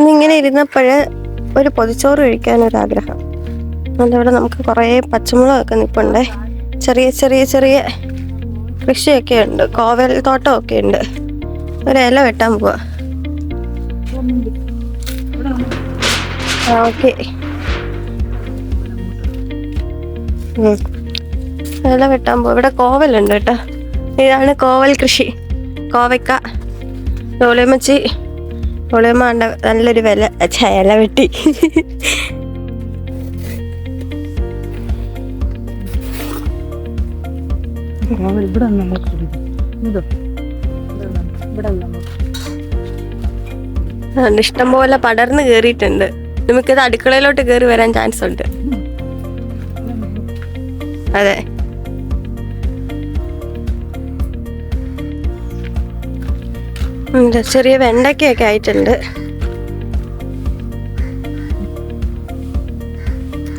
ഇന്നിങ്ങനെ ഇരുന്നപ്പോഴ് ഒരു പൊതിച്ചോറ് കഴിക്കാനൊരാഗ്രഹം. അതവിടെ നമുക്ക് കുറേ പച്ചമുളകൊക്കെ നിൽപ്പുണ്ടേ ചെറിയ ചെറിയ ചെറിയ കൃഷിയൊക്കെ ഉണ്ട്. കോവൽ തോട്ടമൊക്കെ ഉണ്ട്. ഒരു ഇല വെട്ടാൻ പോവാ. ഓക്കെ. ഇല വെട്ടാൻ പോവാ. ഇവിടെ കോവലുണ്ട് കേട്ടോ. ഇതാണ് കോവൽ കൃഷി. കോവയ്ക്ക ഓളിയമ്മച്ചി ഓളിയമ്മ കണ്ട നല്ലൊരു വില ചേല വെട്ടി. ഇവിടെ നമുക്ക് ഇത് ഇവിടെ നമുക്ക് ഇഷ്ടംപോലെ പടർന്ന് കയറിയിട്ടുണ്ട് നമുക്കിത് അടുക്കളയിലോട്ട് കേറി വരാൻ ചാൻസ് ഉണ്ട് അതെ. ചെറിയ വെണ്ടയ്ക്കൊക്കെ ആയിട്ടുണ്ട്.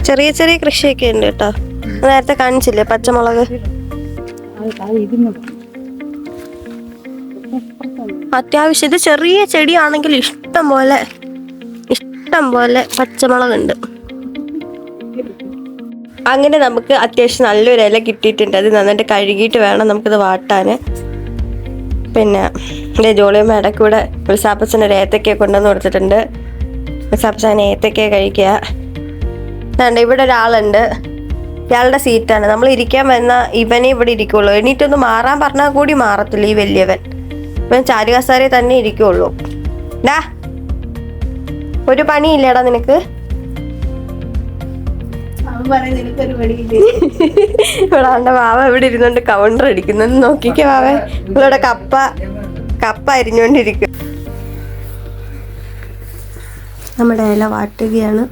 ചെറിയ ചെറിയ കൃഷിയൊക്കെ ഉണ്ട് കേട്ടോ. നേരത്തെ കാണിച്ചില്ലേ പച്ചമുളക്? അത്യാവശ്യം ഇത് ചെറിയ ചെടിയാണെങ്കിൽ ഇഷ്ടം പോലെ ഇഷ്ടം പോലെ പച്ചമുളകുണ്ട്. അങ്ങനെ നമുക്ക് അത്യാവശ്യം നല്ലൊരു ഇല കിട്ടിയിട്ടുണ്ട്. അത് നന്നായിട്ട് കഴുകിയിട്ട് വേണം നമുക്കിത് വാട്ടാന് പിന്നെ എന്റെ ജോളിയമ്മ ഇവിടെ ഉത്സാപ്പച്ചന് ഒരു ഏത്തക്ക കൊണ്ടുവന്ന് കൊടുത്തിട്ടുണ്ട്. ഉത്സാപ്പച്ചൻ ഏത്തക്ക കഴിക്കുക. അതുകൊണ്ട് ഇവിടെ ഒരാളുണ്ട്. ഇയാളുടെ സീറ്റാണ്. നമ്മൾ ഇരിക്കാൻ വന്ന ഇവനെ ഇവിടെ ഇരിക്കുള്ളൂ. എണീറ്റൊന്ന് മാറാൻ പറഞ്ഞാൽ കൂടി മാറത്തില്ല ഈ വലിയവൻ. ഇവൻ ചാരുകസാരെ തന്നെ ഇരിക്കുള്ളൂ. ഡാ ഒരു പണിയില്ലടാ നിനക്ക്. ഇവിടെ അവന്റെ വാവ ഇവിടെ ഇരുന്നോണ്ട് കൗണ്ടർ അടിക്കുന്നത് നോക്കിക്കേ വാവ. ഇവിടെ കപ്പ കപ്പ അരിഞ്ഞോണ്ടിരിക്കും നമ്മുടെ ഇല വാട്ടുകയാണ്.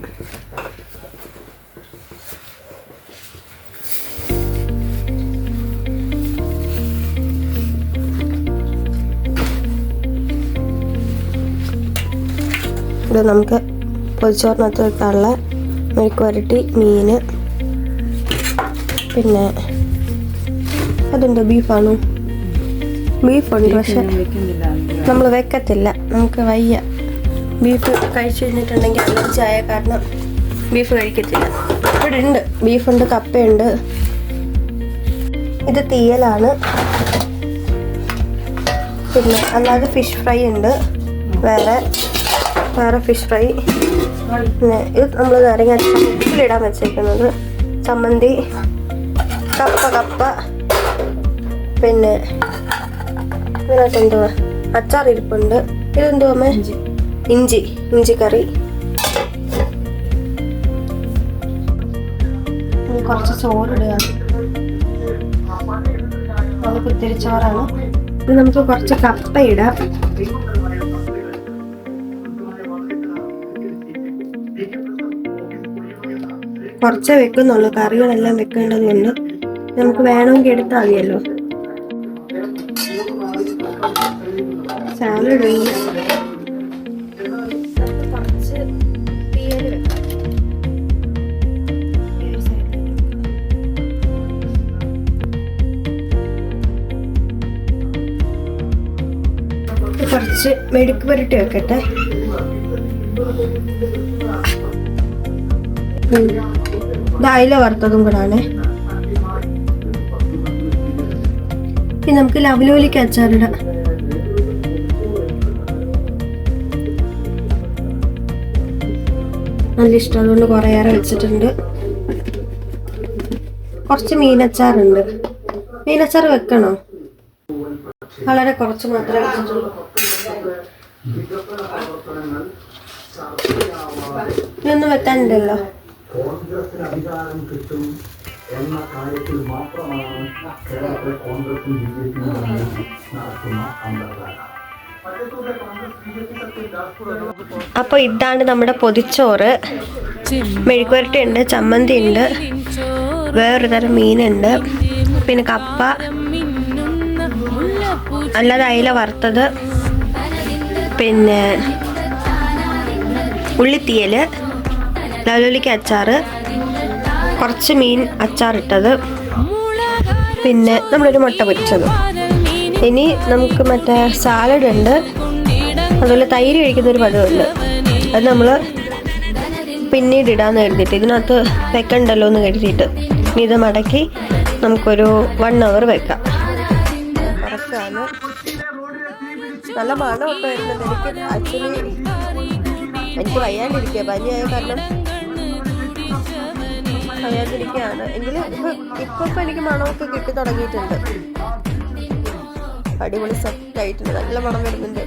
ഇത് നമുക്ക് പൊതിച്ചോറിനകത്ത് വെക്കാനുള്ള മെഴുക്ക് മീൻ പിന്നെ അതുണ്ട് ബീഫാണോ? ബീഫുണ്ട് പക്ഷെ നമ്മൾ വെക്കത്തില്ല. നമുക്ക് വയ്യ. ബീഫ് കഴിച്ചു കഴിഞ്ഞിട്ടുണ്ടെങ്കിൽ അലർജി ആയ കാരണം ബീഫ് കഴിക്കത്തില്ല. ഇവിടെ ഉണ്ട്. ബീഫുണ്ട് കപ്പയുണ്ട്. ഇത് തീയലാണ്. പിന്നെ അല്ലാതെ ഫിഷ് ഫ്രൈ ഉണ്ട്. വേറെ വേറെ ഫിഷ് ഫ്രൈ. ഇത് നമ്മൾ നാരങ്ങ ഉപ്പിലിടാൻ വെച്ചേക്കുന്നത്. ചമ്മന്തി കപ്പ കപ്പ പിന്നെ ഇതിനകത്ത് എന്തുവാ? അച്ചാർ ഇരിപ്പുണ്ട്. ഇതെന്തുവാ ഇഞ്ചി. ഇഞ്ചി കറി. കുറച്ച് ചോറിടുക. അത് കുത്തിരിച്ചോറാണ് ഇത് നമുക്ക് കുറച്ച് കപ്പ ഇടാം. കുറച്ചേ വെക്കുന്നുള്ളൂ. കറികളെല്ലാം വെക്കേണ്ടതുണ്ട് നമുക്ക് വേണമെങ്കിൽ എടുത്താൽ മതിയല്ലോ. സാലഡ് ഉണ്ട് കുറച്ച് മെഴുക്ക് പുരട്ടി വെക്കട്ടെ. അയില വറുത്തതും കൂടാണ് ഇനി നമുക്ക് ലവലോലിക്ക് അച്ചാറിടാം നല്ല ഇഷ്ടം അതുകൊണ്ട് കുറേയേറെ വെച്ചിട്ടുണ്ട്. കുറച്ച് മീനച്ചാറുണ്ട്. മീനച്ചാർ വെക്കണോ? വളരെ കുറച്ച് മാത്രമേ വെച്ചിട്ടുള്ളൂ. ഇതൊന്നും വെക്കാനുണ്ടല്ലോ കോൺഗ്രസിന് അധികാരം കിട്ടും എന്ന കാര്യത്തിൽ മാത്രമാണ് കേരളത്തിലെ കോൺഗ്രസും ബി ജെ തമ്മിൽ നടക്കുന്ന അന്തർധാര. അപ്പൊ ഇതാണ് നമ്മുടെ പൊതിച്ചോറ്. മെഴുക്കുവരട്ടി ഉണ്ട് ചമ്മന്തി ഉണ്ട് വേറൊരു തരം മീനുണ്ട്. പിന്നെ കപ്പ അല്ലാതെ അയില വറുത്തത്. പിന്നെ ഉള്ളിത്തീയൽ. ലവലോലിക്ക അച്ചാർ കുറച്ച് മീൻ അച്ചാറിട്ടത്. പിന്നെ നമ്മളൊരു മുട്ട പൊരിച്ചത്. ഇനി നമുക്ക് മറ്റേ സാലഡ് ഉണ്ട്. അതുപോലെ തൈര് കഴിക്കുന്ന ഒരു പഴമുണ്ട് അത് നമ്മൾ പിന്നീട് ഇടാന്ന് കരുതിയിട്ട് ഇതിനകത്ത് വെക്കണ്ടല്ലോ എന്ന് കരുതിയിട്ട് ഇനി ഇത് മടക്കി നമുക്കൊരു വൺ അവർ വെക്കാം. കറക്റ്റാണ് നല്ല മണമൊക്കെ വരുന്നുണ്ട്. എനിക്ക് ആക്ച്വലി എനിക്ക് വയ്യാണ്ടിരിക്കുക പനിയായ കാരണം വയ്യാതിരിക്കുകയാണ് എങ്കിലും ഇപ്പൊ ഇപ്പൊ എനിക്ക് മണമൊക്കെ കിട്ടി തുടങ്ങിയിട്ടുണ്ട്. അടിപൊളി സെറ്റ് ആയിട്ടുണ്ട്. നല്ല മണം വരുന്നുണ്ട്.